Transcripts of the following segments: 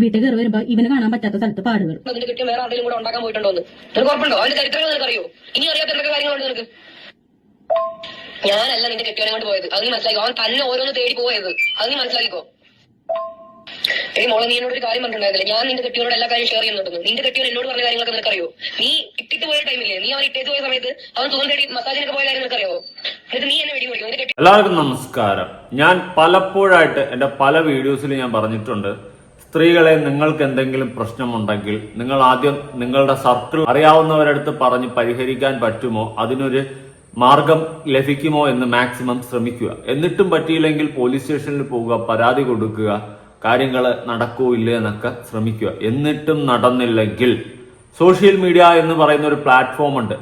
വീട്ടിൽ കയറി വരുമ്പോ ഇവന് കാണാൻ പറ്റാത്ത സ്ഥലത്ത് പാടുകൾ. വേറെ ആരെങ്കിലും കൂടെ ഉണ്ടാക്കാൻ പോയിട്ടുണ്ടോ എന്ന് നിനക്ക് ഉറപ്പുണ്ടോ? അവന്റെ ചരിത്രങ്ങൾ നിനക്ക് അറിയോ ഇനി അറിയാത്ത എന്തൊക്കെ കാര്യങ്ങളുണ്ട് നിനക്ക്? ഞാനല്ല നിന്റെ കെട്ടിയവനെ കൊണ്ട് പോയത്. അത് നീ മനസ്സിലാക്കി. അവൻ തന്നെ ഓരോന്ന് തേടി പോയത്. അത് നീ മനസ്സിലാക്കിക്കോ. ഏയ് മോളെ നീ എന്നോട് ഒരു കാര്യം പറഞ്ഞിട്ടുണ്ടായിരുന്നില്ല? ഞാൻ നിന്റെ കെട്ടിയോട് എല്ലാ കാര്യം ഷെയർ ചെയ്യുന്നുണ്ടെന്ന്. നിന്റെ കെട്ടിയോട് എന്നോട് പറഞ്ഞ കാര്യങ്ങളൊക്കെ നിനക്കറിയോ? നീ ഇട്ടിട്ട് പോയ ടൈമില്ലേ നീ അവൻ ഇട്ടേത് പോയ സമയത്ത് അവൻ തൂൺ തേടി മസാജിനൊക്കെ പോയ കാര്യം നിനക്കറിയോ? എന്നിട്ട് നീ എന്നെ വെടി കൊടുക്കും എല്ലാവർക്കും നമസ്കാരം. ഞാൻ പലപ്പോഴായിട്ട് എന്റെ പല വീഡിയോസിൽ ഞാൻ പറഞ്ഞിട്ടുണ്ട്. സ്ത്രീകളെ നിങ്ങൾക്ക് എന്തെങ്കിലും പ്രശ്നമുണ്ടെങ്കിൽ നിങ്ങൾ ആദ്യം നിങ്ങളുടെ സർക്കിൾ അറിയാവുന്നവരടുത്ത് പറഞ്ഞ് പരിഹരിക്കാൻ പറ്റുമോ? അതിനൊരു മാർഗം ലഭിക്കുമോ എന്ന് മാക്സിമം ശ്രമിക്കുക. എന്നിട്ടും പറ്റിയില്ലെങ്കിൽ പോലീസ് സ്റ്റേഷനിൽ പോവുക പരാതി കൊടുക്കുക കാര്യങ്ങൾ നടക്കൂ ഇല്ലേ എന്നൊക്കെ ശ്രമിക്കുക. എന്നിട്ടും നടന്നില്ലെങ്കിൽ സോഷ്യൽ മീഡിയ എന്ന് പറയുന്ന ഒരു പ്ലാറ്റ്ഫോം ഉണ്ട്.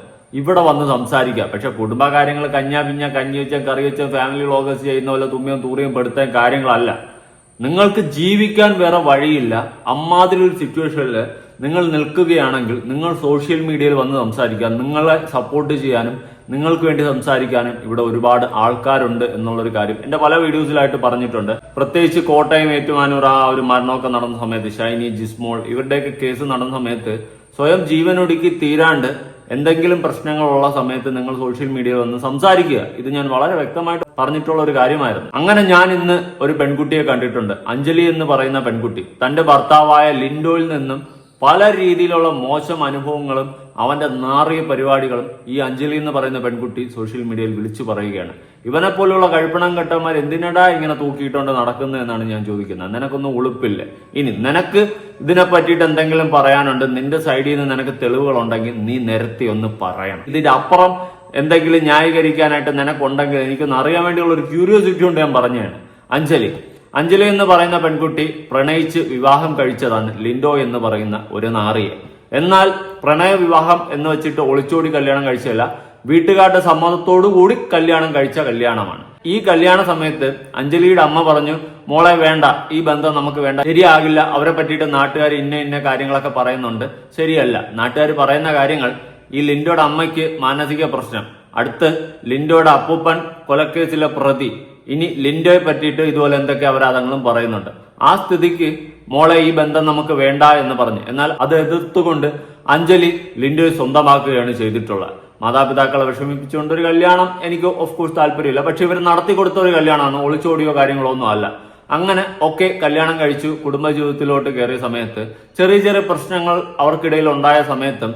ഇവിടെ വന്ന് സംസാരിക്കുക. പക്ഷെ കുടുംബകാര്യങ്ങൾ കഞ്ഞാ പിഞ്ഞ കഞ്ഞി വെച്ച കറി വെച്ച ഫാമിലി വ്ളോഗേഴ്സ് ചെയ്യുന്ന പോലെ തുമ്മിയും തൂറിയും പെടുത്തേം കാര്യങ്ങളല്ല. നിങ്ങൾക്ക് ജീവിക്കാൻ വേറെ വഴിയില്ല. അമ്മാതിരി ഒരു സിറ്റുവേഷനിൽ നിങ്ങൾ നിൽക്കുകയാണെങ്കിൽ നിങ്ങൾ സോഷ്യൽ മീഡിയയിൽ വന്ന് സംസാരിക്കാൻ നിങ്ങളെ സപ്പോർട്ട് ചെയ്യാനും നിങ്ങൾക്ക് വേണ്ടി സംസാരിക്കാനും ഇവിടെ ഒരുപാട് ആൾക്കാരുണ്ട് എന്നുള്ളൊരു കാര്യം എന്റെ പല വീഡിയോസിലായിട്ട് പറഞ്ഞിട്ടുണ്ട്. പ്രത്യേകിച്ച് കോട്ടയം ഏറ്റുമാനൂർ ആ ഒരു മരണമൊക്കെ നടന്ന സമയത്ത് ഷൈനി ജിസ്മോൾ ഇവരുടെയൊക്കെ കേസ് നടന്ന സമയത്ത് സ്വയം ജീവനൊടുക്കി തീരാണ്ട് എന്തെങ്കിലും പ്രശ്നങ്ങളുള്ള സമയത്ത് നിങ്ങൾ സോഷ്യൽ മീഡിയയിൽ വന്ന് സംസാരിക്കുക. ഇത് ഞാൻ വളരെ വ്യക്തമായിട്ട് പറഞ്ഞിട്ടുള്ള ഒരു കാര്യമായിരുന്നു. അങ്ങനെ ഞാൻ ഇന്ന് ഒരു പെൺകുട്ടിയെ കണ്ടിട്ടുണ്ട്. അഞ്ജലി എന്ന് പറയുന്ന പെൺകുട്ടി. തന്റെ ഭർത്താവായ ലിൻഡോയിൽ നിന്നും പല രീതിയിലുള്ള മോശം അനുഭവങ്ങളും അവന്റെ നാറിയ പരിപാടികളും ഈ അഞ്ജലി എന്ന് പറയുന്ന പെൺകുട്ടി സോഷ്യൽ മീഡിയയിൽ വിളിച്ചു പറയുകയാണ്. ഇവനെ പോലുള്ള കഴിപ്പണം കെട്ടന്മാർ എന്തിനടാ ഇങ്ങനെ തൂക്കിയിട്ടുണ്ട് നടക്കുന്നത് എന്നാണ് ഞാൻ ചോദിക്കുന്നത്. നിനക്കൊന്നും ഉളുപ്പില്ല? ഇനി നിനക്ക് ഇതിനെ പറ്റിയിട്ട് എന്തെങ്കിലും പറയാനുണ്ട്? നിന്റെ സൈഡിൽ നിന്ന് നിനക്ക് തെളിവുകൾ ഉണ്ടെങ്കിൽ നീ നിരത്തി ഒന്ന് പറയണം. ഇതിന്റെ അപ്പുറം എന്തെങ്കിലും ന്യായീകരിക്കാനായിട്ട് നിനക്കുണ്ടെങ്കിൽ എനിക്കൊന്ന് അറിയാൻ വേണ്ടിയുള്ള ഒരു ക്യൂരിയോസിറ്റി ഉണ്ട് ഞാൻ പറഞ്ഞതാണ്. അഞ്ജലി. അഞ്ജലി എന്ന് പറയുന്ന പെൺകുട്ടി പ്രണയിച്ച് വിവാഹം കഴിച്ചതാണ് ലിൻഡോ എന്ന് പറയുന്ന ഒരു നാറിയെ. എന്നാൽ പ്രണയ വിവാഹം എന്ന് വെച്ചിട്ട് ഒളിച്ചോടി കല്യാണം കഴിച്ചതല്ല വീട്ടുകാരുടെ സമ്മതത്തോടു കൂടി കല്യാണം കഴിച്ച കല്യാണമാണ്. ഈ കല്യാണ സമയത്ത് അഞ്ജലിയുടെ അമ്മ പറഞ്ഞു മോളെ വേണ്ട ഈ ബന്ധം നമുക്ക് വേണ്ട. ശരിയാകില്ല അവരെ പറ്റിയിട്ട് നാട്ടുകാർ ഇന്ന ഇന്ന കാര്യങ്ങളൊക്കെ പറയുന്നുണ്ട്. ശരിയല്ല നാട്ടുകാർ പറയുന്ന കാര്യങ്ങൾ ഈ ലിൻഡോയുടെ അമ്മയ്ക്ക് മാനസിക പ്രശ്നം. അടുത്ത് ലിൻഡോയുടെ അപ്പൂപ്പൻ കൊലക്കേസിലെ പ്രതി. ഇനി ലിൻഡോയെ പറ്റിയിട്ട് ഇതുപോലെ എന്തൊക്കെ അപരാധങ്ങളും പറയുന്നുണ്ട്. ആ സ്ഥിതിക്ക് മോളെ ഈ ബന്ധം നമുക്ക് വേണ്ട എന്ന് പറഞ്ഞു. എന്നാൽ അത് എതിർത്തുകൊണ്ട് അഞ്ജലി ലിൻഡോയെ സ്വന്തമാക്കുകയാണ് ചെയ്തിട്ടുള്ളത്. മാതാപിതാക്കളെ വിഷമിപ്പിച്ചുകൊണ്ട് ഒരു കല്യാണം എനിക്ക് ഓഫ് കോഴ്സ് താല്പര്യമില്ല. പക്ഷെ ഇവർ നടത്തി കൊടുത്ത ഒരു കല്യാണമാണ്. ഒളിച്ചോടിയോ കാര്യങ്ങളോ ഒന്നും അല്ല. അങ്ങനെ ഒക്കെ കല്യാണം കഴിച്ചു കുടുംബജീവിതത്തിലോട്ട് കയറിയ സമയത്ത് ചെറിയ ചെറിയ പ്രശ്നങ്ങൾ അവർക്കിടയിൽ ഉണ്ടായ സമയത്തും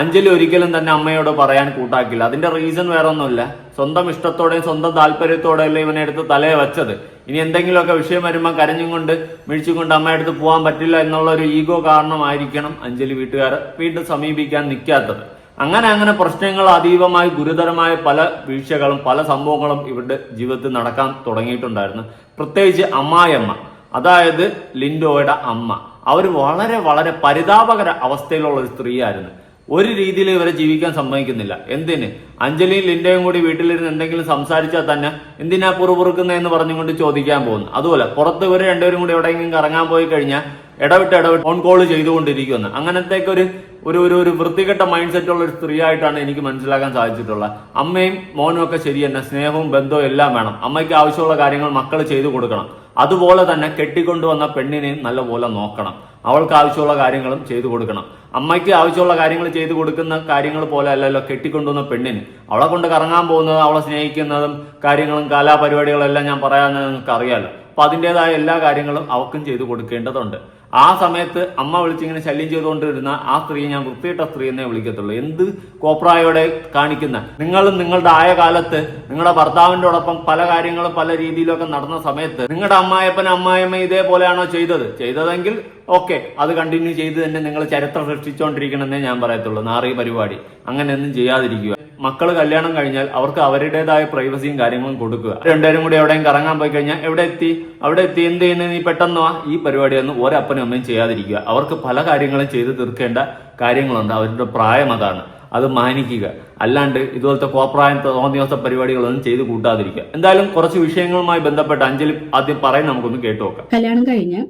അഞ്ജലി ഒരിക്കലും തന്നെ അമ്മയോട് പറയാൻ കൂട്ടാക്കില്ല. അതിന്റെ റീസൺ വേറെ ഒന്നുമില്ല സ്വന്തം ഇഷ്ടത്തോടെയും സ്വന്തം താല്പര്യത്തോടെയല്ലേ ഇവനെ എടുത്ത് തലയെ വെച്ചത്. ഇനി എന്തെങ്കിലുമൊക്കെ വിഷയം വരുമ്പോൾ കരഞ്ഞും കൊണ്ട് മിഴിച്ചും കൊണ്ട് അമ്മയടുത്ത് പോകാൻ പറ്റില്ല എന്നുള്ള ഒരു ഈഗോ കാരണമായിരിക്കണം അഞ്ജലി വീട്ടുകാരെ വീണ്ടും സമീപിക്കാൻ നിൽക്കാത്തത്. അങ്ങനെ അങ്ങനെ പ്രശ്നങ്ങൾ അതീവമായി ഗുരുതരമായ പല വീഴ്ചകളും പല സംഭവങ്ങളും ഇവരുടെ ജീവിതത്തിൽ നടക്കാൻ തുടങ്ങിയിട്ടുണ്ടായിരുന്നു. പ്രത്യേകിച്ച് അമ്മായിയമ്മ അതായത് ലിൻഡോയുടെ അമ്മ. അവർ വളരെ വളരെ പരിതാപകര അവസ്ഥയിലുള്ള ഒരു സ്ത്രീയായിരുന്നു. ഒരു രീതിയിൽ ഇവരെ ജീവിക്കാൻ സമ്മതിക്കുന്നില്ല. എന്തിന്? അഞ്ജലിയും ലിൻഡയും കൂടി വീട്ടിലിരുന്ന് എന്തെങ്കിലും സംസാരിച്ചാൽ തന്നെ എന്തിനാ പുറപുറുക്കുന്നതെന്ന് പറഞ്ഞുകൊണ്ട് ചോദിക്കാൻ പോകുന്നു. അതുപോലെ പുറത്ത് ഇവർ രണ്ടുപേരും കൂടി എവിടെയെങ്കിലും കറങ്ങാൻ പോയി കഴിഞ്ഞാൽ ഇടവിട്ട് ഇടവിട്ട് ഫോൺ കോൾ ചെയ്തുകൊണ്ടിരിക്കുമെന്ന് അങ്ങനത്തേക്ക് ഒരു ഒരു ഒരു ഒരു വൃത്തികെട്ട മൈൻഡ് സെറ്റ് ഉള്ള ഒരു സ്ത്രീ ആയിട്ടാണ് എനിക്ക് മനസ്സിലാക്കാൻ സാധിച്ചിട്ടുള്ളത്. അമ്മയും മോനും ഒക്കെ ശരി സ്നേഹവും ബന്ധവും എല്ലാം വേണം. അമ്മയ്ക്ക് ആവശ്യമുള്ള കാര്യങ്ങൾ മക്കൾ ചെയ്തു കൊടുക്കണം. അതുപോലെ തന്നെ കെട്ടിക്കൊണ്ടുവന്ന പെണ്ണിനെയും നല്ലപോലെ നോക്കണം. അവൾക്ക് ആവശ്യമുള്ള കാര്യങ്ങളും ചെയ്തു കൊടുക്കണം. അമ്മയ്ക്ക് ആവശ്യമുള്ള കാര്യങ്ങൾ ചെയ്തു കൊടുക്കുന്ന കാര്യങ്ങൾ പോലെ അല്ലല്ലോ കെട്ടിക്കൊണ്ടുവന്ന പെണ്ണിന്. അവളെ കൊണ്ട് കറങ്ങാൻ പോകുന്നതും അവളെ സ്നേഹിക്കുന്നതും കാര്യങ്ങളും കലാപരിപാടികളും എല്ലാം ഞാൻ പറയാമെന്ന് നിങ്ങൾക്ക് അറിയാലോ അപ്പൊ അതിന്റെതായ എല്ലാ കാര്യങ്ങളും അവൾക്കും ചെയ്തു കൊടുക്കേണ്ടതുണ്ട്. ആ സമയത്ത് അമ്മ വിളിച്ചിങ്ങനെ ശല്യം ചെയ്തുകൊണ്ടിരുന്ന ആ സ്ത്രീയെ ഞാൻ വൃത്തിയിട്ട സ്ത്രീ എന്നേ വിളിക്കത്തുള്ളൂ. എന്ത് കോപ്രായോടെ കാണിക്കുന്ന? നിങ്ങളും നിങ്ങളുടെ ആയ കാലത്ത് നിങ്ങളുടെ ഭർത്താവിന്റെടൊപ്പം പല കാര്യങ്ങളും പല രീതിയിലൊക്കെ നടന്ന സമയത്ത് നിങ്ങളുടെ അമ്മായപ്പൻ അമ്മായമ്മ ഇതേപോലെയാണോ ചെയ്തത്? ചെയ്തതെങ്കിൽ ഓക്കെ അത് കണ്ടിന്യൂ ചെയ്ത് തന്നെ നിങ്ങൾ ചരിത്രം സൃഷ്ടിച്ചുകൊണ്ടിരിക്കണമെന്നേ ഞാൻ പറയത്തുള്ളൂ. നാറി പരിപാടി. അങ്ങനെയൊന്നും ചെയ്യാതിരിക്കുക. മക്കൾ കല്യാണം കഴിഞ്ഞാൽ അവർക്ക് അവരുടേതായ പ്രൈവസിയും കാര്യങ്ങളും കൊടുക്കുക. രണ്ടുപേരും കൂടി എവിടെയും കറങ്ങാൻ പോയി കഴിഞ്ഞാൽ എവിടെ എത്തി? അവിടെ എത്തി. എന്ത് ചെയ്യുന്നത് നീ പെട്ടെന്ന് ഈ പരിപാടിയൊന്നും ഒരപ്പനും അമ്മയും ചെയ്യാതിരിക്കുക. അവർക്ക് പല കാര്യങ്ങളും ചെയ്തു തീർക്കേണ്ട കാര്യങ്ങളുണ്ട്. അവരുടെ പ്രായം അതാണ്. അത് മാനിക്കുക. അല്ലാണ്ട് ഇതുപോലത്തെ കോപ്രായം തോന്നിയോസ പരിപാടികളൊന്നും ചെയ്ത് കൂട്ടാതിരിക്കുക. എന്തായാലും കുറച്ച് വിഷയങ്ങളുമായി ബന്ധപ്പെട്ട് അഞ്ജലി ആദ്യം പറയും നമുക്കൊന്ന് കേട്ടു നോക്കാം. കല്യാണം കഴിഞ്ഞ്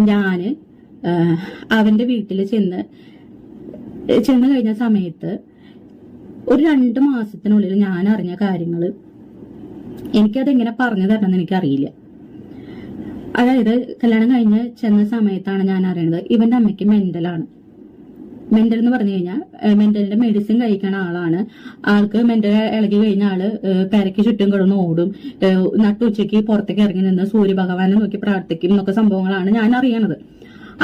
ഞാൻ അവന്റെ വീട്ടിൽ ചെന്ന് ചെന്ന് കഴിഞ്ഞ സമയത്ത് ഒരു രണ്ട് മാസത്തിനുള്ളിൽ ഞാൻ അറിഞ്ഞ കാര്യങ്ങൾ എനിക്കതെങ്ങനെ പറഞ്ഞു തരണമെന്ന് എനിക്കറിയില്ല. അതായത് കല്യാണം കഴിഞ്ഞ് ചെന്ന സമയത്താണ് ഞാൻ അറിയുന്നത് ഇവന്റെ അമ്മയ്ക്ക് മെന്റലാണ്. മെന്റൽ എന്ന് പറഞ്ഞു കഴിഞ്ഞാൽ മെന്റലിന്റെ മെഡിസിൻ കഴിക്കുന്ന ആളാണ്. ആൾക്ക് മെന്റൽ ഇളകി കഴിഞ്ഞ ആൾ പെരക്ക് ചുറ്റും കിടന്ന് ഓടും. നട്ടുച്ചയ്ക്ക് പുറത്തേക്ക് ഇറങ്ങി നിന്ന് സൂര്യഭഗവാനെ നോക്കി പ്രാർത്ഥിക്കും എന്നൊക്കെ സംഭവങ്ങളാണ് ഞാൻ അറിയണത്.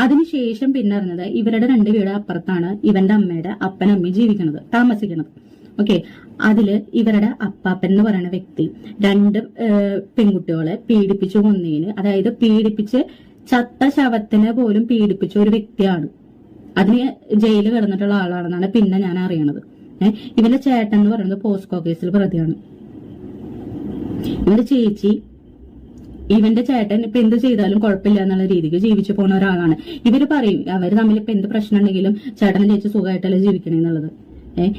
അതിനുശേഷം പിന്നെ അറിഞ്ഞത് ഇവരുടെ രണ്ട് വീട് അപ്പുറത്താണ് ഇവന്റെ അമ്മയുടെ അപ്പനമ്മയും ജീവിക്കുന്നത് താമസിക്കുന്നത് ഓക്കെ അതിൽ ഇവരുടെ അപ്പാപ്പൻ എന്ന് പറയുന്ന വ്യക്തി. രണ്ട് പെൺകുട്ടികളെ പീഡിപ്പിച്ചു കൊന്നതിന് അതായത് പീഡിപ്പിച്ച് ചത്ത ശവത്തിനെ പോലും പീഡിപ്പിച്ച ഒരു വ്യക്തിയാണ്. അതിന് ജയിലിൽ കിടന്നിട്ടുള്ള ആളാണെന്നാണ് പിന്നെ ഞാൻ അറിയണത്. ഇവന്റെ ചേട്ടൻ എന്ന് പറയുന്നത് പോസ്കോ കേസിൽ പ്രതിയാണ്. ഇവന്റെ ചേച്ചി ഇവന്റെ ചേട്ടൻ ഇപ്പൊ എന്ത് ചെയ്താലും കുഴപ്പമില്ല എന്നുള്ള രീതിക്ക് ജീവിച്ചു പോണ ഒരാളാണ്. ഇവർ പറയും അവർ തമ്മിൽ ഇപ്പൊ എന്ത് പ്രശ്നം ഉണ്ടെങ്കിലും ചേട്ടനും ചേച്ചി സുഖമായിട്ടല്ലേ ജീവിക്കണേന്നുള്ളത് ഏഹ്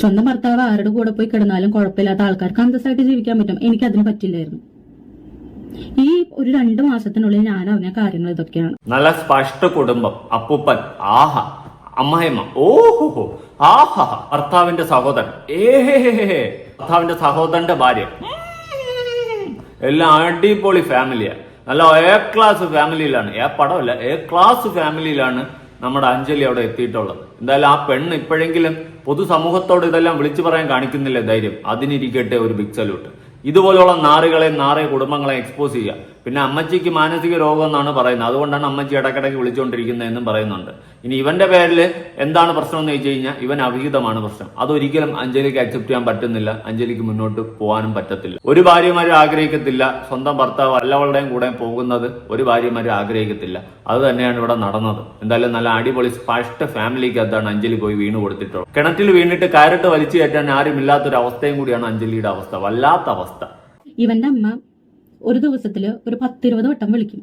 സ്വന്തം ഭർത്താവ് ആരുടെ കൂടെ പോയി കിടന്നാലും കുഴപ്പമില്ലാത്ത ആൾക്കാർക്ക് അന്തസ്സായിട്ട് ജീവിക്കാൻ പറ്റും. എനിക്ക് അതിന് പറ്റില്ലായിരുന്നു. ഈ ഒരു രണ്ടു മാസത്തിനുള്ളിൽ ഞാൻ അറിഞ്ഞ കാര്യങ്ങൾ ഇതൊക്കെയാണ്. നല്ല സ്പഷ്ട കുടുംബം. അപ്പൂപ്പൻ. ആഹ. അമ്മായിമ്മ. ഓഹോ ആഹാ. ഭർത്താവിന്റെ സഹോദരൻ. ഭർത്താവിന്റെ സഹോദരന്റെ ഭാര്യ. എല്ലാം അടിപൊളി ഫാമിലിയാ നല്ല എ ക്ലാസ് ഫാമിലിയിലാണ് എ പടമല്ല എ ക്ലാസ് ഫാമിലിയിലാണ് നമ്മുടെ അഞ്ജലി അവിടെ എത്തിയിട്ടുള്ളത്. എന്തായാലും ആ പെണ്ണ് ഇപ്പോഴെങ്കിലും പൊതുസമൂഹത്തോട് ഇതെല്ലാം വിളിച്ചു പറയാൻ കാണിക്കുന്നില്ല ധൈര്യം? അതിനിരിക്കട്ടെ ഒരു ബിഗ് സല്യൂട്ട് ഇതുപോലുള്ള നാറുകളെ നാറിയ കുടുംബങ്ങളെ എക്സ്പോസ് ചെയ്യുക. പിന്നെ അമ്മച്ചിക്ക് മാനസിക രോഗം എന്നാണ് പറയുന്നത്. അതുകൊണ്ടാണ് അമ്മച്ചി ഇടക്കിടയ്ക്ക് വിളിച്ചുകൊണ്ടിരിക്കുന്നത് എന്നും പറയുന്നുണ്ട്. ഇനി ഇവന്റെ പേരിൽ എന്താണ് പ്രശ്നം എന്ന് ചോദിച്ചു കഴിഞ്ഞാൽ ഇവൻ അവിഹിതമാണ് പ്രശ്നം. അതൊരിക്കലും അഞ്ജലിക്ക് അക്സെപ്റ്റ് ചെയ്യാൻ പറ്റുന്നില്ല. അഞ്ജലിക്ക് മുന്നോട്ട് പോകാനും പറ്റത്തില്ല. ഒരു ഭാര്യമാരും ആഗ്രഹിക്കത്തില്ല. സ്വന്തം ഭർത്താവ് എല്ലാവരുടെയും കൂടെ പോകുന്നത് ഒരു ഭാര്യമാരും ആഗ്രഹിക്കത്തില്ല. അത് തന്നെയാണ് ഇവിടെ നടന്നത്. എന്തായാലും നല്ല അടിപൊളി സ്പഷ്ട ഫാമിലിക്ക് അതാണ് അഞ്ജലി പോയി വീണ് കൊടുത്തിട്ടുള്ളത്. കിണറ്റിൽ വീണിട്ട് കയറിട്ട് വലിച്ചു കയറ്റാൻ ആരും ഇല്ലാത്തൊരു അവസ്ഥയും കൂടിയാണ് അഞ്ജലിയുടെ അവസ്ഥ. വല്ലാത്ത അവസ്ഥ. ഇവന്റെ അമ്മ ഒരു ദിവസത്തിൽ ഒരു പത്തിരുപത് വട്ടം വിളിക്കും.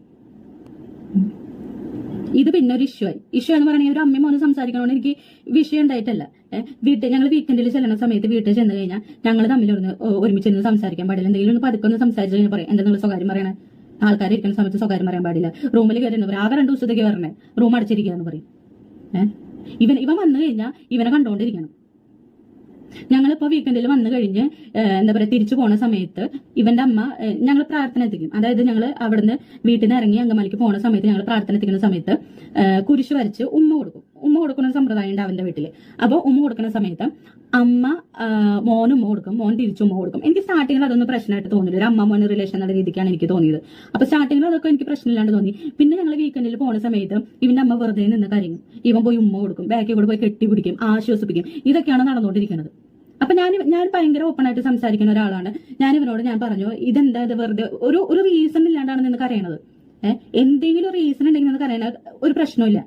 ഇത് പിന്നെ ഒരു ഇഷ്യൂ ആയി. ഇഷ്യൂ എന്ന് പറഞ്ഞാൽ ഒരു അമ്മയും മോനും സംസാരിക്കണോണ്ട് എനിക്ക് വിഷയം ഉണ്ടായിട്ടല്ല. വീട്ടിൽ ഞങ്ങൾ വീക്കെൻഡിൽ ചെല്ലുന്ന സമയത്ത് വീട്ടിൽ ചെന്ന് കഴിഞ്ഞാൽ ഞങ്ങൾ തമ്മിൽ ഒന്ന് ഒരുമിച്ച് സംസാരിക്കാൻ പാടില്ല. എന്തെങ്കിലും ഒന്ന് പതുക്കെ ഒന്ന് സംസാരിച്ച് കഴിഞ്ഞാൽ പറയാം എന്താ നിങ്ങൾ സ്വകാര്യം പറയണേ? ആൾക്കാർ ഇരിക്കുന്ന സമയത്ത് സ്വകാര്യം പറയാൻ പാടില്ല. റൂമിൽ കയറുന്നവർ ആകെ രണ്ട് ദിവസത്തേക്ക് വരണേ റൂം അടച്ചിരിക്കുക എന്ന് പറയും. ഇവൻ ഇവൻ വന്നു കഴിഞ്ഞാൽ ഇവനെ കണ്ടോണ്ടിരിക്കണം. ഞങ്ങളിപ്പോ വീക്കെൻഡിൽ വന്നു കഴിഞ്ഞ് എന്താ പറയാ തിരിച്ചു പോണ സമയത്ത് ഇവന്റെ അമ്മ ഞങ്ങൾ പ്രാർത്ഥന എത്തിക്കും. അതായത് ഞങ്ങൾ അവിടുന്ന് വീട്ടിൽ നിന്ന് ഇറങ്ങി അങ്കമാലിക്ക് പോണ സമയത്ത് ഞങ്ങൾ പ്രാർത്ഥന എത്തിക്കുന്ന സമയത്ത് കുരിശ് വരച്ച് ഉമ്മ കൊടുക്കും. ഉമ്മ കൊടുക്കുന്ന സമ്പ്രദായം ഉണ്ട് അവന്റെ വീട്ടിൽ. അപ്പൊ ഉമ്മ കൊടുക്കുന്ന സമയത്ത് അമ്മ മോൻ ഉമ്മ കൊടുക്കും. മോൻ തിരിച്ചു ഉമ്മ കൊടുക്കും. എനിക്ക് സ്റ്റാർട്ടിങ്ങിൽ അതൊന്നും പ്രശ്നമായിട്ട് തോന്നില്ല. ഒരു അമ്മ മോന് റിലേഷൻ എന്നുള്ള രീതിക്കാണ് എനിക്ക് തോന്നിയത്. അപ്പൊ സ്റ്റാർട്ടിങ്ങിൽ അതൊക്കെ എനിക്ക് പ്രശ്നമില്ലാണ്ട് തോന്നി. പിന്നെ ഞങ്ങൾ വീക്കെൻഡിൽ പോണ സമയത്ത് ഇവന്റെ അമ്മ വെറുതെ നിന്ന് കരയും. ഇവൻ പോയി ഉമ്മ കൊടുക്കും. ബാക്കി കൂടെ പോയി കെട്ടിപ്പിടിക്കും ആശ്വസിപ്പിക്കും. ഇതൊക്കെയാണ് നടന്നുകൊണ്ടിരിക്കുന്നത്. അപ്പൊ ഞാൻ ഞാൻ ഭയങ്കര ഓപ്പൺ ആയിട്ട് സംസാരിക്കുന്ന ഒരാളാണ്. ഞാൻ ഇവരോട് ഞാൻ പറഞ്ഞു ഇതെന്താ ഇത് വെറുതെ? ഒരു ഒരു റീസൺ ഇല്ലാണ്ടാണ് നിനക്ക് അറിയണത് എന്തെങ്കിലും റീസൺ ഉണ്ടെങ്കിൽ നിനക്ക് അറിയണ ഒരു പ്രശ്നമില്ല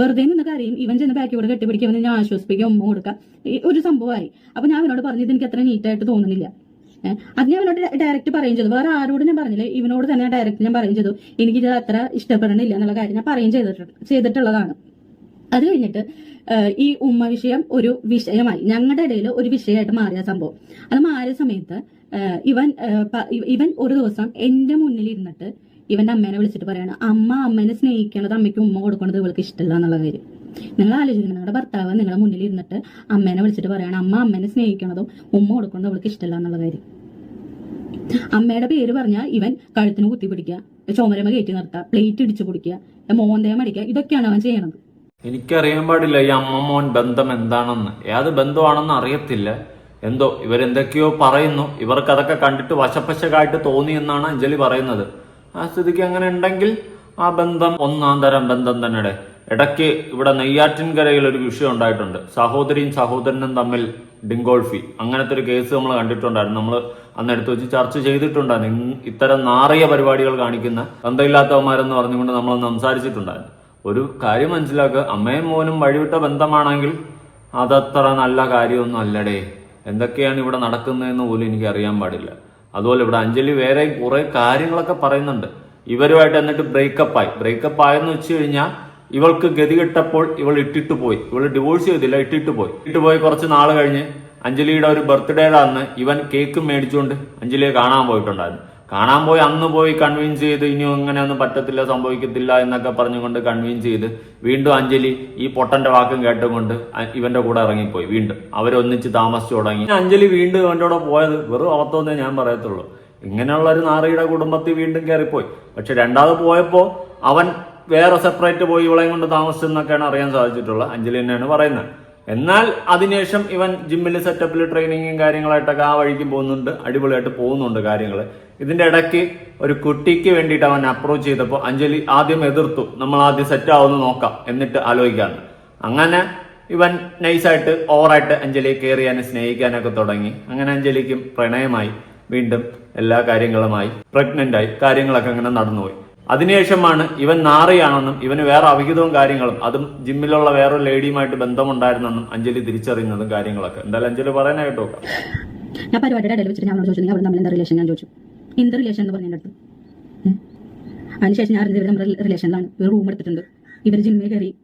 വെറുതെ നിന്ന് കരയും. ഇവൻ ചെന്ന് ബാക്കി കൂടെ കെട്ടിപ്പിടിക്കും. അവനെ ഞാൻ ആശ്വസിപ്പിക്കും ഉമ്മ കൊടുക്കാം. ഒരു സംഭവമായി. അപ്പൊ ഞാൻ അവനോട് പറഞ്ഞത് എനിക്ക് അത്ര നീറ്റായിട്ട് തോന്നുന്നില്ല. അത് ഞാൻ അവനോട് ഡയറക്റ്റ് പറയും ചെയ്തു. വേറെ ആരോടും ഞാൻ പറഞ്ഞില്ല. ഇവനോട് തന്നെ ഡയറക്റ്റ് ഞാൻ പറയും ചെയ്തു. എനിക്കിത് അത്ര ഇഷ്ടപ്പെടണില്ല എന്നുള്ള കാര്യം ഞാൻ പറയും ചെയ്തിട്ട് ചെയ്തിട്ടുള്ളതാണ്. അത് കഴിഞ്ഞിട്ട് ഈ ഉമ്മ വിഷയം ഒരു വിഷയമായി. ഞങ്ങളുടെ ഇടയിൽ ഒരു വിഷയമായിട്ട് മാറിയ സംഭവം. അത് മാറിയ സമയത്ത് ഇവൻ ഇവൻ ഒരു ദിവസം എന്റെ മുന്നിൽ ഇരുന്നിട്ട് ഇവന്റെ അമ്മേനെ വിളിച്ചിട്ട് പറയാണ് അമ്മ അമ്മേനെ സ്നേഹിക്കണത് അമ്മയ്ക്ക് ഉമ്മ കൊടുക്കണത് ഇവൾക്ക് ഇഷ്ടമല്ല എന്നുള്ള കാര്യം. നിങ്ങൾ ആലോചിക്കണം നിങ്ങളുടെ ഭർത്താവ് നിങ്ങളുടെ മുന്നിൽ ഇരുന്നിട്ട് അമ്മേനെ വിളിച്ചിട്ട് പറയണം അമ്മ അമ്മേനെ സ്നേഹിക്കണതും ഉമ്മ കൊടുക്കണതും അവൾക്ക് ഇഷ്ടമല്ല എന്നുള്ള കാര്യം. അമ്മയുടെ പേര് പറഞ്ഞാൽ ഇവൻ കഴുത്തിന് കുത്തി പിടിക്കുക ചുമരമ കയറ്റി നിർത്തുക പ്ലേറ്റ് ഇടിച്ചു പിടിക്കുക മോന്തയം അടിക്കുക ഇതൊക്കെയാണ് അവൻ ചെയ്യണത്. എനിക്കറിയാൻ പാടില്ല ഈ അമ്മ മോൻ ബന്ധം എന്താണെന്ന്. ഏത് ബന്ധമാണെന്ന് അറിയത്തില്ല. എന്തോ ഇവരെന്തൊക്കെയോ പറയുന്നു. ഇവർക്കതൊക്കെ കണ്ടിട്ട് വശപ്പശകായിട്ട് തോന്നി എന്നാണ് അഞ്ജലി പറയുന്നത്. ആ സ്ഥിതിക്ക് അങ്ങനെ ഉണ്ടെങ്കിൽ ആ ബന്ധം ഒന്നാം തരം ബന്ധം തന്നെ ഇടയ്ക്ക് ഇവിടെ നെയ്യാറ്റിൻകരയിൽ ഒരു വിഷയം ഉണ്ടായിട്ടുണ്ട്. സഹോദരിയും സഹോദരനും തമ്മിൽ ഡിങ്കോൾഫി. അങ്ങനത്തെ ഒരു കേസ് നമ്മൾ കണ്ടിട്ടുണ്ടായിരുന്നു. നമ്മൾ അന്ന് എടുത്ത് വെച്ച് ചർച്ച ചെയ്തിട്ടുണ്ടായിരുന്നു ഇത്തരം നാറിയ പരിപാടികൾ കാണിക്കുന്ന ബന്ധമില്ലാത്തവന്മാരെന്ന് പറഞ്ഞുകൊണ്ട് നമ്മൾ സംസാരിച്ചിട്ടുണ്ടായിരുന്നു. ഒരു കാര്യം മനസ്സിലാക്കുക. അമ്മയും മോനും വഴിവിട്ട ബന്ധമാണെങ്കിൽ അതത്ര നല്ല കാര്യമൊന്നും അല്ലടേ. എന്തൊക്കെയാണ് ഇവിടെ നടക്കുന്നതെന്ന് പോലും എനിക്ക് അറിയാൻ പാടില്ല. അതുപോലെ ഇവിടെ അഞ്ജലി വേറെ കുറെ കാര്യങ്ങളൊക്കെ പറയുന്നുണ്ട്. ഇവരുമായിട്ട് എന്നിട്ട് ബ്രേക്കപ്പ് ആയി. ബ്രേക്കപ്പ് ആയെന്ന് വെച്ച് കഴിഞ്ഞാൽ ഇവൾക്ക് ഗതി കിട്ടപ്പോൾ ഇവൾ ഇട്ടിട്ട് പോയി. ഇവൾ ഡിവോഴ്സ് ചെയ്തില്ല ഇട്ടിട്ട് പോയി. ഇട്ടിട്ട് പോയി കുറച്ച് നാൾ കഴിഞ്ഞ് അഞ്ജലിയുടെ ഒരു ബർത്ത്ഡേയുടെ അന്ന് ഇവൻ കേക്ക് മേടിച്ചുകൊണ്ട് അഞ്ജലിയെ കാണാൻ പോയിട്ടുണ്ടായിരുന്നു. കാണാൻ പോയി അന്ന് പോയി കൺവിൻസ് ചെയ്ത് ഇനി അങ്ങനെയൊന്നും പറ്റത്തില്ല സംഭവിക്കത്തില്ല എന്നൊക്കെ പറഞ്ഞുകൊണ്ട് കൺവിൻസ് ചെയ്ത് വീണ്ടും അഞ്ജലി ഈ പൊട്ടന്റെ വാക്കും കേട്ടുകൊണ്ട് ഇവന്റെ കൂടെ ഇറങ്ങിപ്പോയി. വീണ്ടും അവരൊന്നിച്ച് താമസിച്ചു തുടങ്ങി. അഞ്ജലി വീണ്ടും ഇവന്റെ കൂടെ പോയത് വെറും അവത്തോന്നേ ഞാൻ പറയത്തുള്ളൂ. ഇങ്ങനെയുള്ള ഒരു നാറിയുടെ കുടുംബത്തിൽ വീണ്ടും കയറിപ്പോയി. പക്ഷെ രണ്ടാമത് പോയപ്പോൾ അവൻ വേറെ സെപ്പറേറ്റ് പോയി ഇവളെയും കൊണ്ട് താമസിച്ചെന്നൊക്കെയാണ് അറിയാൻ സാധിച്ചിട്ടുള്ളത്. അഞ്ജലി തന്നെയാണ് പറയുന്നത്. എന്നാൽ അതിനുശേഷം ഇവൻ ജിമ്മിൽ സെറ്റപ്പിൽ ട്രെയിനിങ്ങും കാര്യങ്ങളായിട്ടൊക്കെ ആ വഴിക്ക് പോകുന്നുണ്ട്. അടിപൊളിയായിട്ട് പോകുന്നുണ്ട് കാര്യങ്ങൾ ഇതിന്റെ ഇടയ്ക്ക് ഒരു കുട്ടിക്ക് വേണ്ടിയിട്ട് അവൻ അപ്രോച്ച് ചെയ്തപ്പോൾ അഞ്ജലി ആദ്യം എതിർത്തു. നമ്മൾ ആദ്യം സെറ്റ് ആവുമെന്ന് നോക്കാം എന്നിട്ട് ആലോചിക്കാന്ന്. അങ്ങനെ ഇവൻ നൈസായിട്ട് ഓവറായിട്ട് അഞ്ജലിയെ കയറിയാനും സ്നേഹിക്കാനൊക്കെ തുടങ്ങി. അങ്ങനെ അഞ്ജലിക്കും പ്രണയമായി. വീണ്ടും എല്ലാ കാര്യങ്ങളുമായി പ്രഗ്നന്റ് ആയി. കാര്യങ്ങളൊക്കെ അങ്ങനെ നടന്നുപോയി. അതിനുശേഷമാണ് ഇവൻ നാറിയാണെന്നും ഇവന് വേറെ അവിഹിതവും കാര്യങ്ങളും അതും ജിമ്മിലുള്ള വേറൊരു ലേഡിയുമായിട്ട് ബന്ധമുണ്ടായിരുന്നെന്നും അഞ്ജലി തിരിച്ചറിയുന്നതും കാര്യങ്ങളൊക്കെ. എന്തായാലും അഞ്ജലി പറയാനായിട്ട് നോക്കാം. ഞാൻ പരിപാടിയുടെ ഇടയിൽ വെച്ചിട്ട് ഞാൻ ചോദിച്ചു "നീ അവിടെ നമ്മൾ എന്താ റിലേഷൻ ഞാൻ ചോദിച്ചു. എന്ത് റിലേഷൻ എന്ന് പറഞ്ഞു എന്റെ അടുത്ത്. ഏ? അതിനുശേഷം ഞാൻ അറിഞ്ഞത് നമ്മുടെ റിലേഷനിലാണ് ഇവർ റൂം എടുത്തിട്ടുണ്ട്. ഇവർ ജിമ്മിൽ കയറി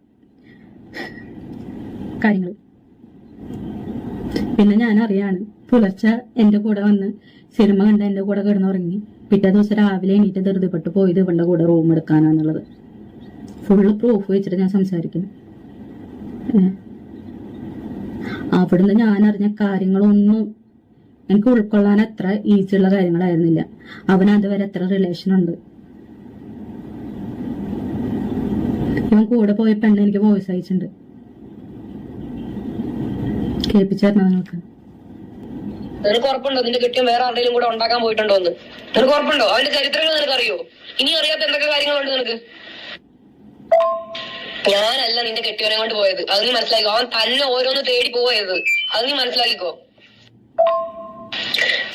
കാര്യങ്ങൾ പിന്നെ ഞാൻ അറിയാണ് പുലർച്ചെ എന്റെ കൂടെ വന്ന് സിനിമ കണ്ട് എന്റെ കൂടെ കിടന്നുറങ്ങി. പിറ്റേ ദിവസം രാവിലെ എണീറ്റ് ധൃതിപ്പെട്ട് പോയത് ഇവളുടെ കൂടെ റൂം എടുക്കാനാന്നുള്ളത്. ഫുള്ള് പ്രൂഫ് വെച്ചിട്ട് ഞാൻ സംസാരിക്കുന്നു? അവിടുന്ന് ഞാൻ അറിഞ്ഞ കാര്യങ്ങളൊന്നും എനിക്ക് ഉൾക്കൊള്ളാൻ അത്ര ഉള്ള കാര്യങ്ങളായിരുന്നില്ല. അവന് അതുവരെ എത്ര റിലേഷൻ ഉണ്ട്. ഇവൻ കൂടെ പോയ പെണ്ണ് എനിക്ക് വോയിസ് അയച്ചിട്ടുണ്ട്. കേൾപ്പിച്ചായിരുന്നു നിങ്ങൾക്ക് നിന്റെ നിനക്ക് അവന്റെ നിനക്ക് അറിയോ നിനക്ക്? ഞാനല്ല നിന്റെ കെട്ടിയവനെ കൊണ്ട് പോയത്. അത് നീ മനസ്സിലാക്കിക്കോ. അവൻ തന്നെ ഓരോന്ന് തേടി പോയത്. അത് നീ മനസ്സിലാക്കിക്കോ.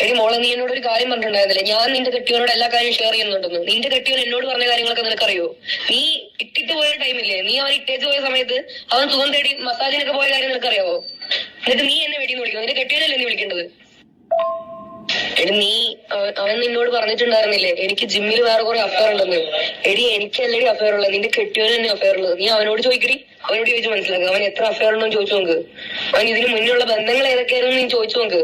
എടി മോളെ നീ എന്നോട് ഒരു കാര്യം പറഞ്ഞിട്ടുണ്ടായിരുന്നില്ല? ഞാൻ നിന്റെ കെട്ടിയോട് എല്ലാ കാര്യവും ഷെയർ ചെയ്യുന്നുണ്ടെന്ന്. നിന്റെ കെട്ടിയവൻ എന്നോട് പറഞ്ഞ കാര്യങ്ങളൊക്കെ നിനക്കറിയോ? നീ ഇട്ടിട്ട് പോയ ടൈമില്ലേ നീ അവൻ ഇട്ടേച്ച് പോയ സമയത്ത് അവൻ സുഖം തേടി മസാജിനൊക്കെ പോയ കാര്യം നിനക്കറിയാവോ? എന്നിട്ട് നീ എന്നെ വെടിന്ന് വിളിക്കുന്നു. നിന്റെ കെട്ടിയോടല്ലേ നീ വിളിക്കേണ്ടത്? എടി നീ അവൻ നിന്നോട് പറഞ്ഞിട്ടുണ്ടായിരുന്നില്ലേ? എനിക്ക് ജിമ്മിൽ വേറെ കുറെ അഫയർ ഉണ്ടെന്ന്. എടി എനിക്കല്ലടി അഫയർ ഉള്ളത്? നിന്റെ കെട്ടിയവൻ തന്നെ അഫയർ ഉള്ളത്. നീ അവനോട് ചോദിക്കടി. അവനോട് ചോദിച്ച് മനസ്സിലാക്കുക അവൻ എത്ര അഫയർ ഉണ്ടോ ചോദിച്ചു നോക്ക്. അവൻ ഇതിന് മുന്നിലുള്ള ബന്ധങ്ങൾ ഏതൊക്കെയായിരുന്നു നീ ചോദിച്ചു നോക്ക്.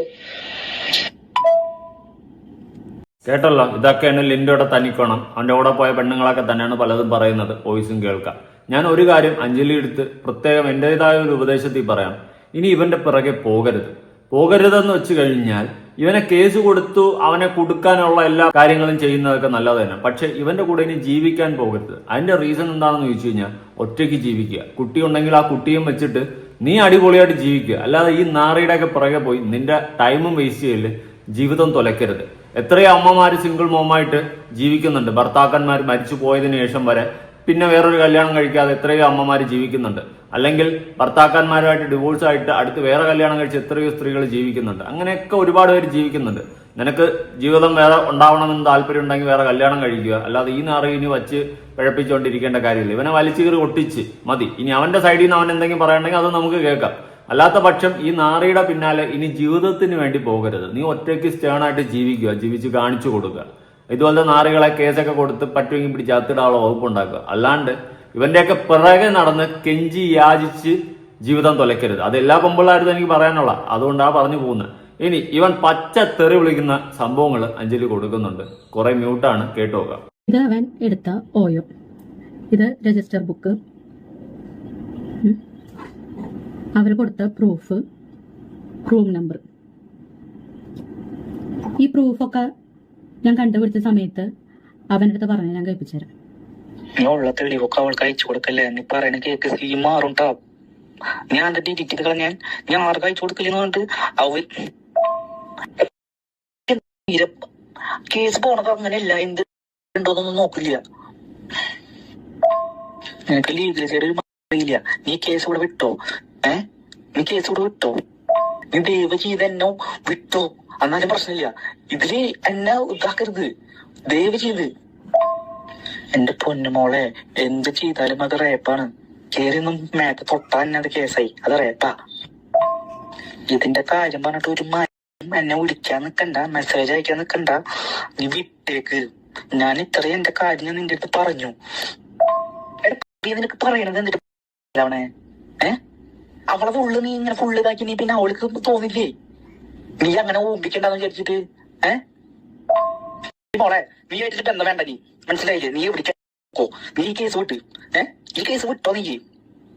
കേട്ടല്ലോ? ഇതൊക്കെയാണ് ലിൻഡോയുടെ തനിക്കണം. അവന്റെ കൂടെ പോയ പെണ്ണുങ്ങളൊക്കെ തന്നെയാണ് പലതും പറയുന്നത്. വോയിസും കേൾക്കാം. ഞാൻ ഒരു കാര്യം അഞ്ജലി എടുത്ത് പ്രത്യേകം എന്റെതായ ഒരു ഉപദേശത്തിൽ പറയാം. ഇനി ഇവന്റെ പിറകെ പോകരുത്. പോകരുതെന്ന് വെച്ച് കഴിഞ്ഞാൽ ഇവനെ കേസ് കൊടുത്തു അവനെ കൊടുക്കാനുള്ള എല്ലാ കാര്യങ്ങളും ചെയ്യുന്നതൊക്കെ നല്ലത് തന്നെ. പക്ഷെ ഇവന്റെ കൂടെ ഇനി ജീവിക്കാൻ പോകരുത്. അതിന്റെ റീസൺ എന്താണെന്ന് ചോദിച്ചു കഴിഞ്ഞാൽ ഒറ്റയ്ക്ക് ജീവിക്കുക. കുട്ടി ഉണ്ടെങ്കിൽ ആ കുട്ടിയും വെച്ചിട്ട് നീ അടിപൊളിയായിട്ട് ജീവിക്കുക. അല്ലാതെ ഈ നാറിയുടെ ഒക്കെ പുറകെ പോയി നിന്റെ ടൈമും വേസ്റ്റ് ചെയ്യൽ ജീവിതം തുലയ്ക്കരുത്. എത്രയോ അമ്മമാർ സിംഗിൾ മോമായിട്ട് ജീവിക്കുന്നുണ്ട്. ഭർത്താക്കന്മാർ മരിച്ചു പോയതിനു ശേഷം വരെ പിന്നെ വേറൊരു കല്യാണം കഴിക്കാതെ എത്രയോ അമ്മമാർ ജീവിക്കുന്നുണ്ട്. അല്ലെങ്കിൽ ഭർത്താക്കന്മാരുമായിട്ട് ഡിവോഴ്സ് ആയിട്ട് അടുത്ത് വേറെ കല്യാണം കഴിച്ച് എത്രയോ സ്ത്രീകൾ ജീവിക്കുന്നുണ്ട്. അങ്ങനെയൊക്കെ ഒരുപാട് പേര് ജീവിക്കുന്നുണ്ട്. നിനക്ക് ജീവിതം വേറെ ഉണ്ടാവണമെന്ന് താല്പര്യം ഉണ്ടെങ്കിൽ വേറെ കല്യാണം കഴിക്കുക. അല്ലാതെ ഈ നാറി ഇനി വച്ച് പിഴപ്പിച്ചുകൊണ്ടിരിക്കേണ്ട കാര്യമില്ല. ഇവനെ വലിച്ചു കീറി ഒട്ടിച്ച് മതി. ഇനി അവന്റെ സൈഡിൽ നിന്ന് അവൻ എന്തെങ്കിലും പറയണമെങ്കിൽ അത് നമുക്ക് കേൾക്കാം. അല്ലാത്ത പക്ഷം ഈ നാറിയുടെ പിന്നാലെ ഇനി ജീവിതത്തിന് വേണ്ടി പോകരുത്. നീ ഒറ്റയ്ക്ക് സ്റ്റേൺ ആയിട്ട് ജീവിക്കുക ജീവിച്ച് കാണിച്ചു കൊടുക്കുക. ഇതുപോലത്തെ നാറികളെ കേസൊക്കെ കൊടുത്ത് പറ്റുമെങ്കിൽ പിടിച്ച് അത്തിടാനുള്ള വകുപ്പുണ്ടാക്കുക അല്ലാണ്ട് ഇവന്റെയൊക്കെ പിറകെ നടന്ന് കെഞ്ചി യാചിച്ച് ജീവിതം തുലയ്ക്കരുത്. അത് എല്ലാ പെമ്പിള്ളാരും എനിക്ക് പറയാനുള്ള അതുകൊണ്ടാണ് പറഞ്ഞു പോകുന്നത്. ഇനി ഇവൻ പച്ച തെറി വിളിക്കുന്ന സംഭവങ്ങൾ അഞ്ജലി കൊടുക്കുന്നുണ്ട്. കുറെ മ്യൂട്ടാണ് കേട്ടു നോക്കാം. ഇത് അവൻ എടുത്ത ഓയോ. ഇത് രജിസ്റ്റർ ബുക്ക് അവർ കൊടുത്ത പ്രൂഫ് റൂം നമ്പർ ഈ പ്രൂഫൊക്കെ ഞാൻ കണ്ടുപിടിച്ച സമയത്ത് അവന്റെ അടുത്ത് പറഞ്ഞു ഞാൻ കഴിപ്പിച്ചു തരാം. അയച്ചു കൊടുക്കല്ലേ? കേക്ക് ഞാൻ ഞാൻ കേസ് നോക്കില്ല. നീ കേസ് ഇവിടെ വിട്ടോ? ഏ? നീ കേസ് കൂടെ വിട്ടോ? നീ ദയവ് ചെയ്ത് എന്നെ വിട്ടോ എന്നാലും പ്രശ്നമില്ല. ഇതിൽ എന്നെ ഇതാക്കരുത്. ദയവ് ചെയ്ത്. എന്റെ പൊന്നുമോളെ എന്ത് ചെയ്താലും അത് റേപ്പാണ്. കേറിയൊന്നും മേത്ത തൊട്ടാ തന്നെ അത് കേസായി. അത് റേപ്പാ. ഇതിന്റെ കാര്യം പറഞ്ഞിട്ട് ഒരു മാറ്റം എന്നെ വിളിക്കാൻ നിക്കണ്ട മെസ്സേജ് അയക്കാൻ നിക്കണ്ട. നീ വിട്ടേക്ക്. ഞാൻ ഇത്രയും എന്റെ കാര്യം നിന്റെ അടുത്ത് പറഞ്ഞു. നിനക്ക് പറയണത് എന്നിട്ട് ഏ? അവളെ ഫുള്ള് നീ ഇങ്ങനെ ഫുള്ള് ഇതാക്കി നീ പിന്നെ അവൾക്ക് തോന്നില്ലേ? നീ അങ്ങനെ ഓമ്പിക്കണ്ടെന്ന് വിചാരിച്ചിട്ട് ഏഹ് മോളെ നീ ആയിട്ട് ബന്ധം വേണ്ട നീ? മനസ്സിലായില്ലേ? നീ പിടിക്കോ നീ കേസ് വിട്ട് ഏഹ് ഈ കേസ് വിട്ടോ നീ?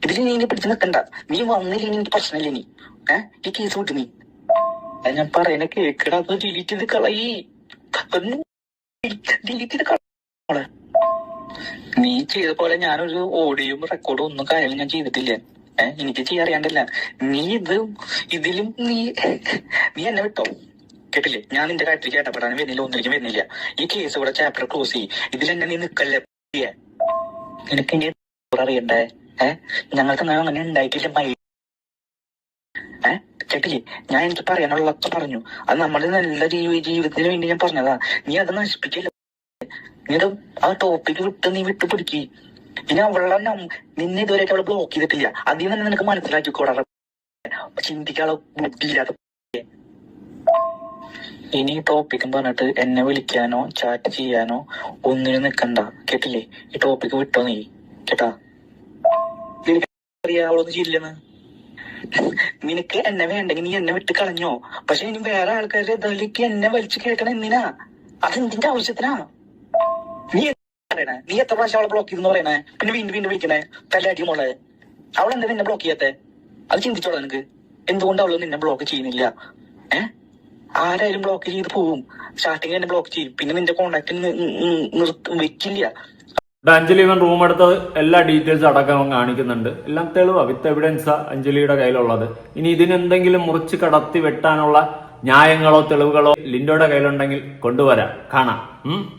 ഇതിൽ നീ ഇനി പിടിച്ച് നിൽക്കണ്ട നീ വന്നില്ല എനിക്ക് പ്രശ്നമില്ല നീ? ഏഹ് ഈ കേസ് വിട്ട് നീ. ഞാൻ പറയുന്ന കേക്കടാ ഡിലീറ്റ് ചെയ്ത് കളയി. ഡിലീറ്റ് ചെയ്ത് നീ ചെയ്ത പോലെ ഞാനൊരു ഓഡിയോ റെക്കോർഡും ഒന്നും കാര്യം ഞാൻ ചെയ്തിട്ടില്ല. എനിക്ക് ചെയ്യാൻ അറിയാണ്ടല്ല. നീ ഇത് ഇതിലും നീ നീ എന്നെ വിട്ടോ? കേട്ടില്ലേ? ഞാൻ നിന്റെ കാര്യത്തിൽ കേട്ടപ്പെടാനും വരുന്നില്ല ഒന്നിലേക്കും വരുന്നില്ല. ഈ കേസ് ഇവിടെ ചാപ്റ്റർ ക്ലോസ് ചെയ്യും. ഇതിലെന്നെ നീ നിക്കല്ലേ? നിനക്ക് ഇനി അറിയണ്ടേ? ഏഹ് ഞങ്ങൾക്ക് അങ്ങനെ ഉണ്ടായിട്ടില്ല മൈ കേട്ടില്ലേ? ഞാൻ എനിക്ക് പറയാനുള്ളതൊക്കെ പറഞ്ഞു. അത് നമ്മുടെ നല്ല ജീവി ജീവിതത്തിന് വേണ്ടി ഞാൻ പറഞ്ഞതാ. നീ അത് നശിപ്പിക്കില്ല? നീ ആ ടോപ്പിക്ക് വിട്ട് നീ വിട്ടു പിടിക്ക് ഇനി അവളുടെ നിന്നെ ഇതുവരെയൊക്കെ അവൾ ബ്ലോക്ക് ചെയ്തിട്ടില്ല. അതിൽ നിന്ന് നിനക്ക് മനസ്സിലാക്കിക്കോടാ ചിന്തിക്കാനുള്ള ബുദ്ധിയില്ലാത്ത ഇനി ടോപ്പിക്കും പറഞ്ഞിട്ട് എന്നെ വിളിക്കാനോ ചാറ്റ് ചെയ്യാനോ ഒന്നിനും നിക്കണ്ട. കേട്ടില്ലേ? ഈ ടോപ്പിക് വിട്ടോ നീ? കേട്ടാ? അറിയാവളൊന്നും ചെയ്യില്ലെന്ന് നിനക്ക് എന്നെ വേണ്ടെങ്കിൽ നീ എന്നെ വിട്ട് കളഞ്ഞോ? പക്ഷെ ഇനി വേറെ ആൾക്കാരുടെ ഇതിലേക്ക് എന്നെ വലിച്ചു കേൾക്കണം എന്തിനാ? അത് എന്തിന്റെ ആവശ്യത്തിനാ? നീ പറയണേ? നീ എത്ര പ്രാവശ്യം അവളെ ബ്ലോക്ക് ചെയ്തെന്ന് പറയണേ? പിന്നെ വീണ്ടും വീണ്ടും വിളിക്കണേ? തല്ലാടി മോളെ. അവൾ എന്താ നിന്നെ ബ്ലോക്ക് ചെയ്യാത്തെ? അത് ചിന്തിച്ചോളാം നിനക്ക്. എന്തുകൊണ്ട് അവൾ നിന്നെ ബ്ലോക്ക് ചെയ്യുന്നില്ല? ഏഹ് ആരായാലും ബ്ലോക്ക് ചെയ്ത് പോവും. സ്റ്റാർട്ടിങ് തന്നെ ബ്ലോക്ക് ചെയ്യും. പിന്നെ നിന്റെ കോണ്ടാക്ട് നിർത്തി വെക്കില്ല. ഇവിടെ അഞ്ജലി ഇവൻ റൂം എടുത്തത് എല്ലാ ഡീറ്റെയിൽസ് അടക്കം കാണിക്കുന്നുണ്ട്. എല്ലാം തെളിവാ. വിത്ത് എവിഡൻസാ അഞ്ജലിയുടെ കയ്യിലുള്ളത്. ഇനി ഇതിനെന്തെങ്കിലും മുറിച്ച് കടത്തി വെട്ടാനുള്ള ന്യായങ്ങളോ തെളിവുകളോ ലിൻഡോയുടെ കയ്യിലുണ്ടെങ്കിൽ കൊണ്ടുവരാം. കാണാം?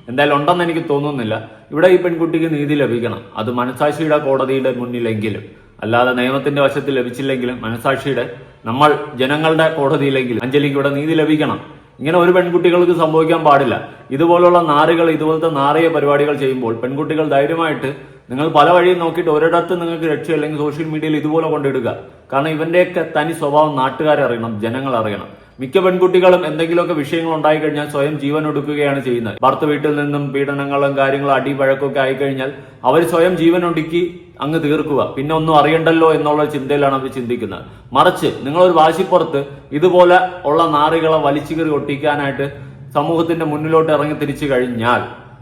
എന്തായാലും ഉണ്ടെന്ന് എനിക്ക് തോന്നുന്നില്ല. ഇവിടെ ഈ പെൺകുട്ടിക്ക് നീതി ലഭിക്കണം. അത് മനസാക്ഷിയുടെ കോടതിയുടെ മുന്നിലെങ്കിലും അല്ലാതെ നിയമത്തിന്റെ വശത്തിൽ ലഭിച്ചില്ലെങ്കിലും മനസാക്ഷിയുടെ നമ്മൾ ജനങ്ങളുടെ കോടതിയിലെങ്കിലും അഞ്ജലിക്ക് ഇവിടെ നീതി ലഭിക്കണം. ഇങ്ങനെ ഒരു പെൺകുട്ടികൾക്ക് സംഭവിക്കാൻ പാടില്ല. ഇതുപോലുള്ള നാറുകൾ ഇതുപോലത്തെ നാറിയ പരിപാടികൾ ചെയ്യുമ്പോൾ പെൺകുട്ടികൾ ധൈര്യമായിട്ട് നിങ്ങൾ പല വഴിയും നോക്കിയിട്ട് ഒരിടത്ത് നിങ്ങൾക്ക് രക്ഷ അല്ലെങ്കിൽ സോഷ്യൽ മീഡിയയിൽ ഇതുപോലെ കൊണ്ടിടുക. കാരണം ഇവന്റെയൊക്കെ തനി സ്വഭാവം നാട്ടുകാരറിയണം ജനങ്ങൾ അറിയണം മിക്ക പെൺകുട്ടികളും എന്തെങ്കിലുമൊക്കെ വിഷയങ്ങൾ ഉണ്ടായി കഴിഞ്ഞാൽ സ്വയം ജീവൻ ഒടുക്കുകയാണ് ചെയ്യുന്നത്. ഭർത്ത വീട്ടിൽ നിന്നും പീഡനങ്ങളും കാര്യങ്ങളും അടി വഴക്കൊക്കെ ആയിക്കഴിഞ്ഞാൽ അവർ സ്വയം ജീവൻ ഒടുക്കി അങ്ങ് തീർക്കുക. പിന്നെ ഒന്നും അറിയണ്ടല്ലോ എന്നുള്ള ചിന്തയിലാണ് അവർ ചിന്തിക്കുന്നത്. മറിച്ച് നിങ്ങളൊരു വാശിപ്പുറത്ത് ഇതുപോലെ ഉള്ള നാറികളെ വലിച്ചുകീറി ഒട്ടിക്കാനായിട്ട് സമൂഹത്തിന്റെ മുന്നിലോട്ട് ഇറങ്ങി തിരിച്ചു കഴിഞ്ഞാൽ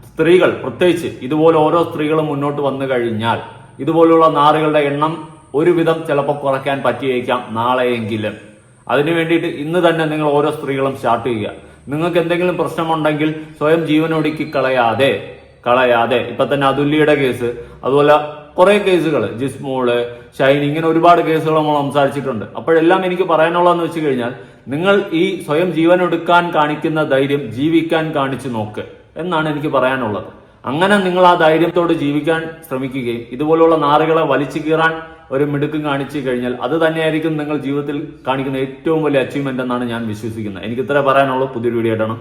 സ്ത്രീകൾ പ്രത്യേകിച്ച് ഇതുപോലെ ഓരോ സ്ത്രീകളും മുന്നോട്ട് വന്നു കഴിഞ്ഞാൽ ഇതുപോലുള്ള നാറുകളുടെ എണ്ണം ഒരുവിധം ചിലപ്പോൾ കുറയ്ക്കാൻ പറ്റിയേക്കാം നാളെയെങ്കിലും. അതിനു വേണ്ടിയിട്ട് ഇന്ന് തന്നെ നിങ്ങൾ ഓരോ സ്ത്രീകളും സ്റ്റാർട്ട് ചെയ്യുക. നിങ്ങൾക്ക് എന്തെങ്കിലും പ്രശ്നമുണ്ടെങ്കിൽ സ്വയം ജീവനൊടുക്കി കളയാതെ കളയാതെ. ഇപ്പൊ തന്നെ അതുല്യയുടെ കേസ് അതുപോലെ കുറെ കേസുകൾ ജിസ്മോൾ ഷൈൻ ഇങ്ങനെ ഒരുപാട് കേസുകൾ നമ്മൾ സംസാരിച്ചിട്ടുണ്ട്. അപ്പോഴെല്ലാം എനിക്ക് പറയാനുള്ളതെന്ന് വെച്ച് കഴിഞ്ഞാൽ നിങ്ങൾ ഈ സ്വയം ജീവനൊടുക്കാൻ കാണിക്കുന്ന ധൈര്യം ജീവിക്കാൻ കാണിച്ചു നോക്ക് എന്നാണ് എനിക്ക് പറയാനുള്ളത്. അങ്ങനെ നിങ്ങൾ ആ ധൈര്യത്തോട് ജീവിക്കാൻ ശ്രമിക്കുകയും ഇതുപോലുള്ള നാറുകളെ വലിച്ചു കീറാൻ ഒരു മിടുക്കും കാണിച്ചു കഴിഞ്ഞാൽ അത് തന്നെയായിരിക്കും നിങ്ങൾ ജീവിതത്തിൽ കാണിക്കുന്ന ഏറ്റവും വലിയ അച്ചീവ്മെന്റ് എന്നാണ് ഞാൻ വിശ്വസിക്കുന്നത്. എനിക്ക് ഇത്ര പറയാനുള്ളൂ. പുതിയൊരു വീഡിയോ ആയിട്ടാണ്.